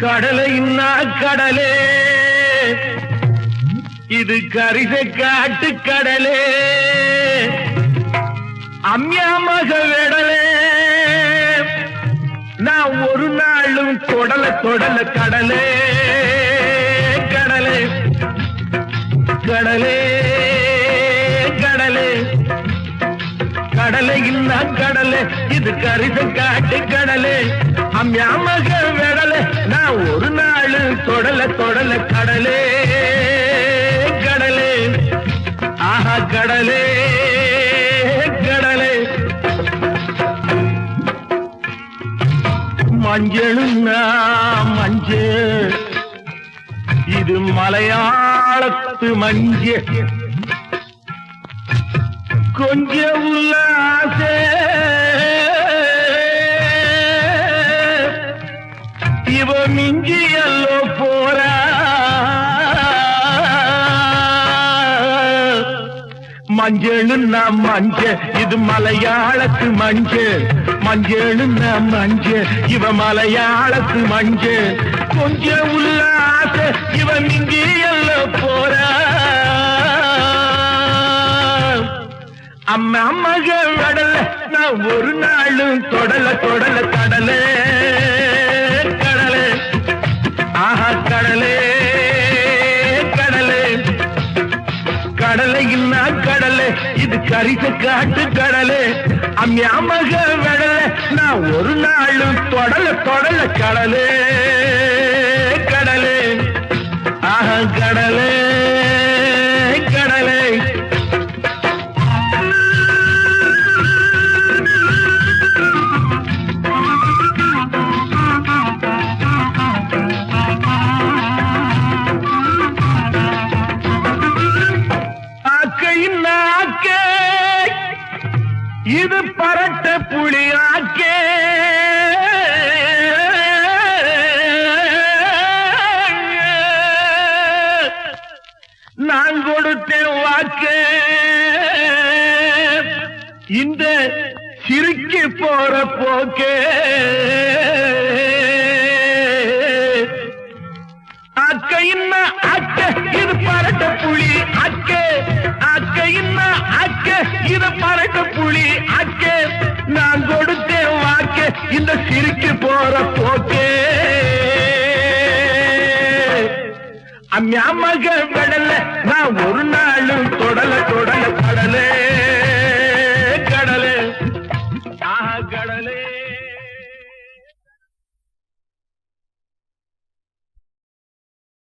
கடலைன்னா கடலே. இது கரிச காட்டு கடலே. அம்மியா மக விடலே. நான் ஒரு நாளும் தொடல தொடல கடலே. கடலே கடலே கடலே. கடலை இல்லா கடலே. இது கரிச காட்டு கடலே. அம்மியா ஒரு நாள் தொடல தொடல கடலே கடலே. ஆஹா கடலே கடலே. மஞ்சளுன்னா மஞ்சள் இது மலையாளத்து மஞ்சள் கொஞ்சம் உள்ள ஆசை மஞ்சள்னா மஞ்ச இது மலையாளத்து மஞ்ச. மஞ்சள்னா மஞ்ச இவ மலையாளத்து மஞ்ச. கொஞ்சம் உல்லாச இவ இங்கே எல்லோ போற. அம்மா மக வடல நான் ஒரு நாளும் தொடல தொடல கடலை கடலே இது கரிச காட்டு கடலே. அம்யாமக மக நான் ஒரு நாளும் தொடல தொடல கடலே கடலே. ஆஹா கடலே. இது பரட்ட புலி நான் கொடுத்தேன் வாக்கு. இந்த சிரிக்கு போற போக்கே. அக்கையின்னா அக்க இது பரட்ட புலி அக்க அக்கையின்னா அக்க இது ஆக்கே நான் கொடுத்தேன் வாக்கே இந்த சிரிக்கு போற போக்கே. அம்மா மக விடல நான் ஒரு நாளும்